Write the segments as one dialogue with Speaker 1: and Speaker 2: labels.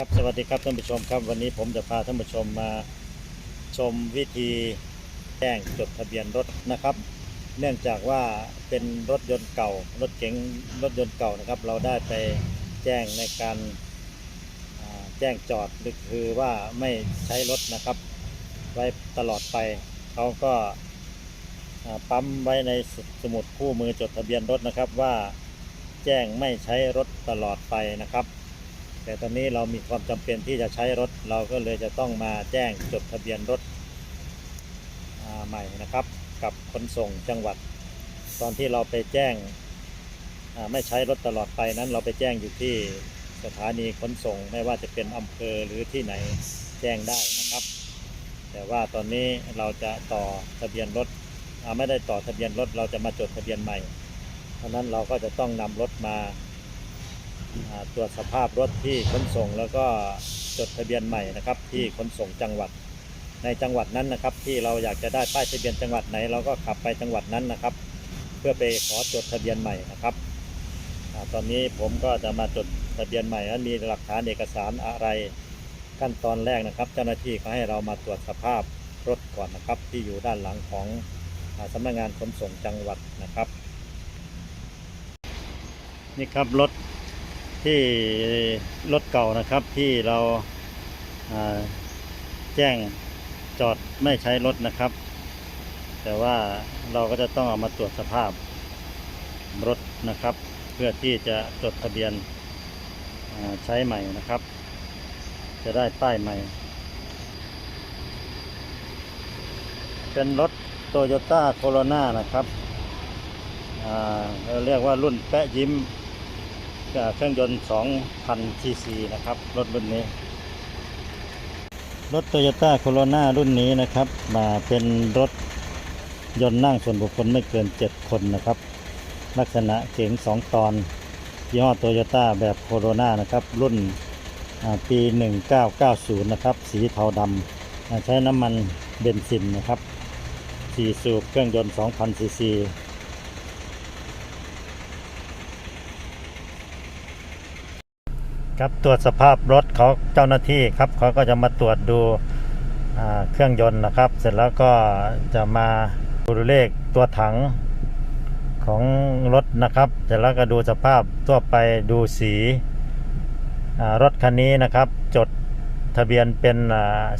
Speaker 1: ครับสวัสดีครับท่านผู้ชมครับวันนี้ผมจะพาท่านผู้ชมมาชมวิธีแจ้งจดทะเบียนรถนะครับ เนื่องจากว่าเป็นรถยนต์เก่ารถเก๋งรถยนต์เก่านะครับ เราได้ไปแจ้งในการแจ้งจอดหรือคือว่าไม่ใช้รถนะครับ ไว้ตลอดไปเขาก็ปั๊มไว้ในสสมุดคู่มือจดทะเบียนรถนะครับว่าแจ้งไม่ใช้รถตลอดไปนะครับ แต่ตอนนี้เรามีความจำเป็นที่จะใช้รถ เราก็เลยจะต้องมาแจ้งจดทะเบียนรถใหม่นะครับ กับขนส่งจังหวัด ตอนที่เราไปแจ้งไม่ใช้รถตลอดไปนั้นเราไปแจ้งอยู่ที่สถานีขนส่งไม่ว่าจะเป็นอำเภอหรือที่ไหนแจ้งได้นะครับ แต่ว่าตอนนี้เราจะต่อทะเบียนรถไม่ได้ต่อทะเบียนรถเราจะมาจดทะเบียนใหม่เพราะนั้นเราก็จะต้องนำรถมา ตรวจสภาพรถที่ขนส่งแล้วก็จดทะเบียนใหม่นะครับ ที่ขนส่งจังหวัดในจังหวัดนั้นนะครับ ที่เราอยากจะได้ป้ายทะเบียนจังหวัดไหนเราก็ขับไปจังหวัดนั้นนะครับ เพื่อไปขอจดทะเบียนใหม่นะครับอตอนนี้ผมก็จะมาจดทะเบียนใหม่นั้นมีหลักฐานเอกสารอะไรขั้นตอนแรกนะครับ เจ้าหน้าที่เขาให้เรามาตรวจสภาพรถก่อนนะครับ ที่อยู่ด้านหลังของสำนักงานขนส่งจังหวัดนะครับ นี่ครับรถ ที่รถเก่านะครับที่เราาแจ้งจอดไม่ใช้รถนะครับ แต่ว่าเราก็จะต้องเอามาตรวจสภาพรถนะครับ เพื่อที่จะจดทะเบียนใช้ใหม่นะครับ จะได้ป้ายใหม่ เป็นรถโตโยต้าโคโรนานะครับเราเรียกว่ารุ่นแปะยิ้ม เครื่องยนต์ 2,000 ซีซีนะครับ รถรุ่นนี้ รถ Toyota Corolla รุ่นนี้นะครับ มาเป็นรถยนต์นั่งส่วนบุคคลไม่เกิน 7 คนนะครับ ลักษณะเก๋ง 2 ตอนยี่ห้อ Toyota แบบโคโรนานะครับ รุ่นปี 1990 นะครับ สีเทาดำใช้น้ำมันเบนซินนะครับ4สูบเครื่องยนต์ 2,000 ซีซี ครับตรวจสภาพรถเขาเจ้าหน้าที่ครับเขาก็จะมาตรวจดูเครื่องยนต์นะครับ เสร็จแล้วก็จะมาดูเลขตัวถังของรถนะครับเสร็จแล้วก็ดูสภาพทั่วไปดูสีรถคันนี้นะครับ จดทะเบียนเป็น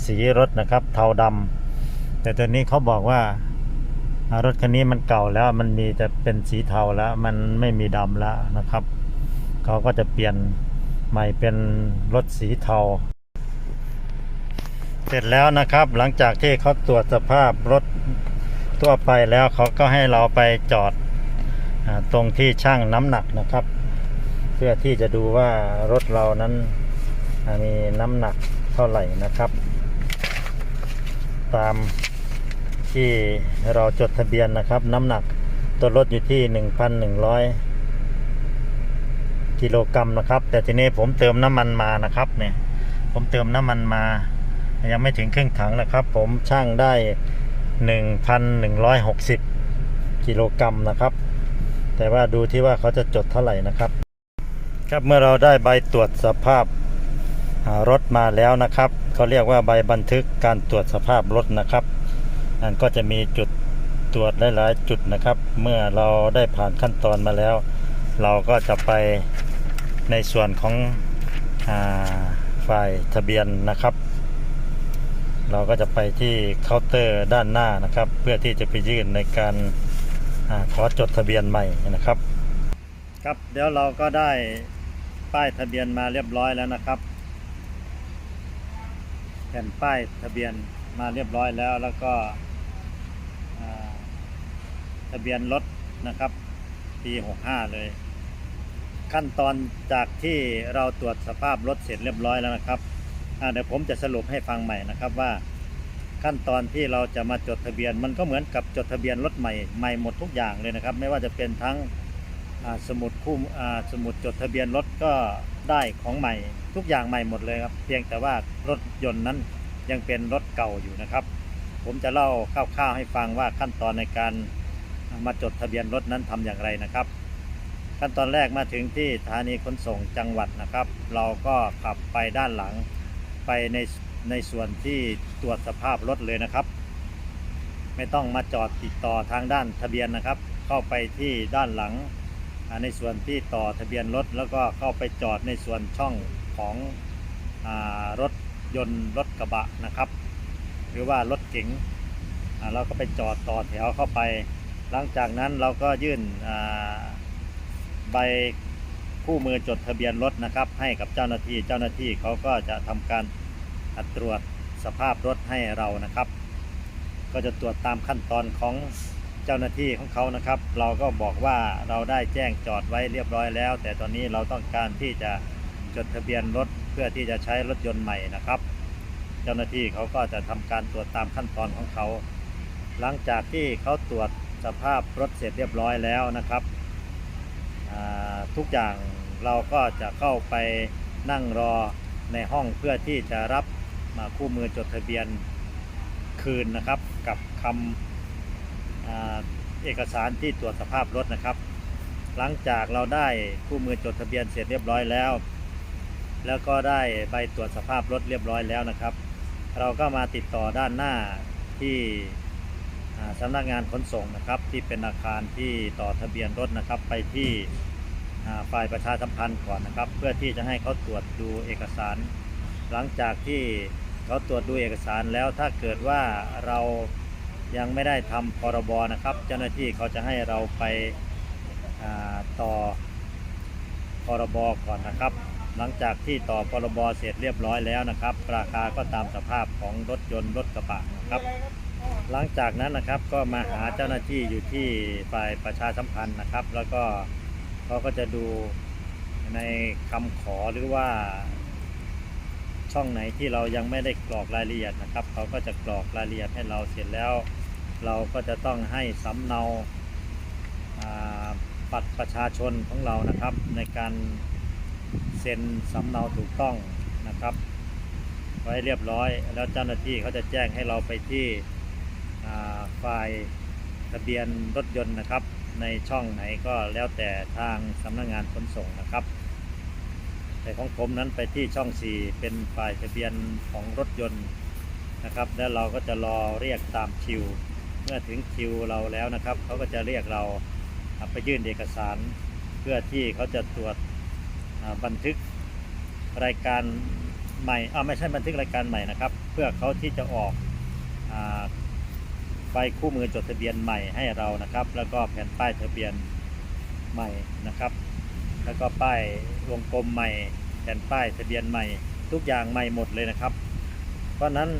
Speaker 1: สีรถนะครับ เทาดำแต่ตัวนี้เขาบอกว่าอ่ารถคันนี้มันเก่าแล้วมันมีแต่เป็นสีเทาแล้วมันไม่มีดำแล้วนะครับเขาก็จะเปลี่ยน ใหม่เป็นรถสีเทา เสร็จแล้วนะครับหลังจากที่เขาตรวจสภาพรถทั่วไปแล้วเขาก็ให้เราไปจอดอตรงที่ช่างน้ำหนักนะครับ เพื่อที่จะดูว่ารถเรานั้นมีน้ำหนักเท่าไหร่นะครับ ตามที่เราจดทะเบียนนะครับ น้ำหนักตัวรถอยู่ที่ 1,100 กิโลกรัมนะครับ แต่ทีนี้ผมเติมน้ำมันมานะครับเนี่ยผมเติมน้ำมันมา ยังไม่ถึงครึ่งถังนะครับ ผมช่างได้ 1,160 กิโลกรัมนะครับ แต่ว่าดูที่ว่าเขาจะจดเท่าไหร่นะครับ ครับเมื่อเราได้ใบตรวจสภาพารถมาแล้วนะครับเขาเรียกว่าใบบันทึกการตรวจสภาพรถนะครับนั่นก็จะมีจุดตรวจหลาย ๆ จุดนะครับ เมื่อเราได้ผ่านขั้นตอนมาแล้ว เราก็จะไป ในส่วนของฝ่ายทะเบียนนะครับ เราก็จะไปที่เคาน์เตอร์ด้านหน้านะครับ เพื่อที่จะไปยื่นในการอขอจดทะเบียนใหม่นะครับ ครับเดี๋ยวเราก็ได้ป้ายทะเบียนมาเรียบร้อยแล้วนะครับแผ่นป้ายทะเบียนมาเรียบร้อยแล้วแล้วก็ทะเบียนรถนะครับปี 65 เลย ขั้นตอนจากที่เราตรวจสภาพรถเสร็จเรียบร้อยแล้วนะครับเดี๋ยวผมจะสรุปให้ฟังใหม่นะครับว่า ขั้นตอนที่เราจะมาจดทะเบียน มันก็เหมือนกับจดทะเบียนรถใหม่ใหม่หมดทุกอย่างเลยนะครับ ไม่ว่าจะเป็นทั้งสมุดคู่สมุดจดทะเบียนรถก็ได้ของใหม่ทุกอย่างใหม่หมดเลยครับ เพียงแต่ว่ารถยนต์นั้นยังเป็นรถเก่าอยู่นะครับ ผมจะเล่าคร่าวๆให้ฟังว่าขั้นตอนในการมาจดทะเบียนรถนั้นทำอย่างไรนะครับ ขั้นตอนแรกมาถึงที่สถานีขนส่งจังหวัดนะครับ เราก็ขับไปด้านหลังไปในในส่วนที่ตรวจสภาพรถเลยนะครับ ไม่ต้องมาจอดติดต่อทางด้านทะเบียนนะครับ เข้าไปที่ด้านหลังในส่วนที่ต่อทะเบียนรถ แล้วก็เข้าไปจอดในส่วนช่องของอรถยนต์รถกระบะนะครับ หรือว่ารถเก๋งเราก็ไปจอดต่อแถวเข้าไป หลังจากนั้นเราก็ยื่น ใบคู่มือจดทะเบียนรถนะครับ ให้กับเจ้าหน้าที่เจ้าหน้าที่เขาก็จะทำการตรวจสภาพรถให้เรานะครับ ก็จะตรวจตามขั้นตอนของเจ้าหน้าที่ของเขานะครับ เราก็บอกว่าเราได้แจ้งจอดไว้เรียบร้อยแล้ว แต่ตอนนี้เราต้องการที่จะจดทะเบียนรถเพื่อที่จะใช้รถยนต์ใหม่นะครับ เจ้าหน้าที่เขาก็จะทำการตรวจตามขั้นตอนของเขา หลังจากที่เขาตรวจสภาพรถเสร็จเรียบร้อยแล้วนะครับ ทุกอย่างเราก็จะเข้าไปนั่งรอในห้องเพื่อที่จะรับมาคู่มือจดทะเบียนคืนนะครับ กับคำเอกสารที่ตรวจสภาพรถนะครับ หลังจากเราได้คู่มือจดทะเบียนเสร็จเรียบร้อยแล้ว แล้วก็ได้ใบตรวจสภาพรถเรียบร้อยแล้วนะครับ เราก็มาติดต่อด้านหน้าที่สำนักงานขนส่งนะครับ ที่เป็นอาคารที่ต่อทะเบียนรถนะครับไปที่ ฝ่ายประชาสัมพันธ์ก่อนนะครับ เพื่อที่จะให้เขาตรวจดูเอกสาร หลังจากที่เขาตรวจดูเอกสารแล้วถ้าเกิดว่าเรายังไม่ได้ทำพรบนะครับ เจ้าหน้าที่เขาจะให้เราไปต่อพรบก่อนนะครับ หลังจากที่ต่อพรบเสร็จเรียบร้อยแล้วนะครับ ราคาก็ตามสภาพของรถยนต์รถกระบะนะครับ หลังจากนั้นนะครับก็มาหาเจ้าหน้าที่อยู่ที่ฝ่ายประชาสัมพันธ์นะครับ แล้วก็ เขาก็จะดูในคำขอหรือว่าช่องไหนที่เรายังไม่ได้กรอกรายละเอียดนะครับ เขาก็จะกรอกรายละเอียดให้เราเสร็จแล้ว เราก็จะต้องให้สำเนาอ่าบัตรประชาชนของเรานะครับ ในการเซ็นสำเนาถูกต้องนะครับ ไว้เรียบร้อย แล้วเจ้าหน้าที่เขาจะแจ้งให้เราไปที่อ่าฝ่ายทะเบียนรถยนต์นะครับ ในช่องไหนก็แล้วแต่ทางสำนักงานขนส่งนะครับ แต่ของผมนั้นไปที่ช่อง 4 เป็นฝ่ายทะเบียนของรถยนต์นะครับ แล้วเราก็จะรอเรียกตามคิว เมื่อถึงคิวเราแล้วนะครับเขาก็จะเรียกเราไปยื่นเอกสาร เพื่อที่เขาจะตรวจบันทึกรายการใหม่อ่าไม่ใช่บันทึกรายการใหม่นะครับ เพื่อเขาที่จะออกอ ใบคู่มือจดทะเบียนใหม่ให้เรานะครับ แล้วก็แผ่นป้ายทะเบียนใหม่นะครับ แล้วก็ป้ายวงกลมใหม่ แผ่นป้ายทะเบียนใหม่ ทุกอย่างใหม่หมดเลยนะครับ เพราะนั้น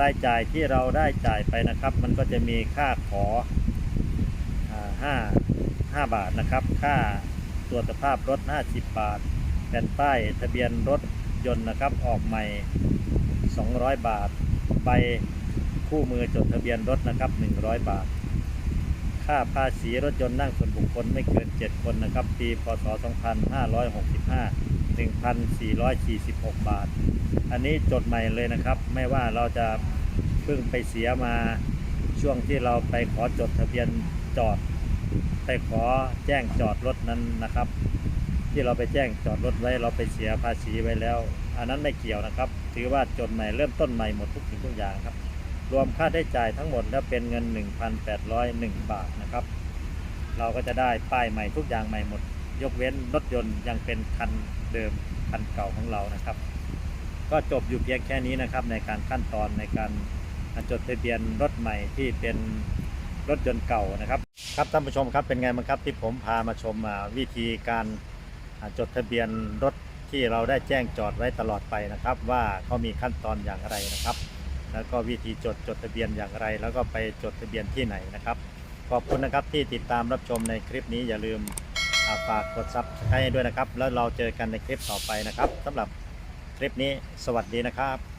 Speaker 1: รายจ่ายที่เราได้จ่ายไปนะครับ มันก็จะมีค่าขอห้าห้าบาทนะครับ ค่าตรวจสภาพรถ 50 บาท แผ่นป้ายทะเบียนรถยนต์นะครับ ออกใหม่ 200 บาท ใบ คู่มือจดทะเบียนรถนะครับ 100 บาท ค่าภาษีรถยนต์นั่งส่วนบุคคลไม่เกิน 7 คนนะครับ ปีพศ 2565 1,446 บาท อันนี้จดใหม่เลยนะครับ ไม่ว่าเราจะเพิ่งไปเสียมาช่วงที่เราไปขอจดทะเบียนจอด ไปขอแจ้งจอดรถนั้นนะครับ ที่เราไปแจ้งจอดรถไว้เราไปเสียภาษีไว้แล้ว อันนั้นไม่เกี่ยวนะครับ ถือว่าจดใหม่เริ่มต้นใหม่หมดทุกสิ่งทุกอย่างครับ รวมค่าได้จ่ายทั้งหมดแล้วเป็นเงิน 1,801 บาทนะครับ เราก็จะได้ป้ายใหม่ทุกอย่างใหม่หมด ยกเว้นรถยนต์ยังเป็นคันเดิมคันเก่าของเรานะครับ ก็จบอยู่เพียงแค่นี้นะครับในการขั้นตอนในการจดทะเบียนรถใหม่ที่เป็นรถยนต์เก่านะครับ ครับท่านผู้ชมครับเป็นไงบ้างครับที่ผมพามาชมวิธีการจดทะเบียนรถที่เราได้แจ้งจอดไว้ตลอดไปนะครับ ว่าเขามีขั้นตอนอย่างไรนะครับ แล้วก็วิธีจดจดทะเบียนอย่างไร แล้วก็ไปจดทะเบียนที่ไหนนะครับ ขอบคุณนะครับที่ติดตามรับชมในคลิปนี้อย่าลืมาฝากกดซับสไครต์ด้วยนะครับ แล้วเราเจอกันในคลิปต่อไปนะครับสำหรับคลิปนี้สวัสดีนะครับ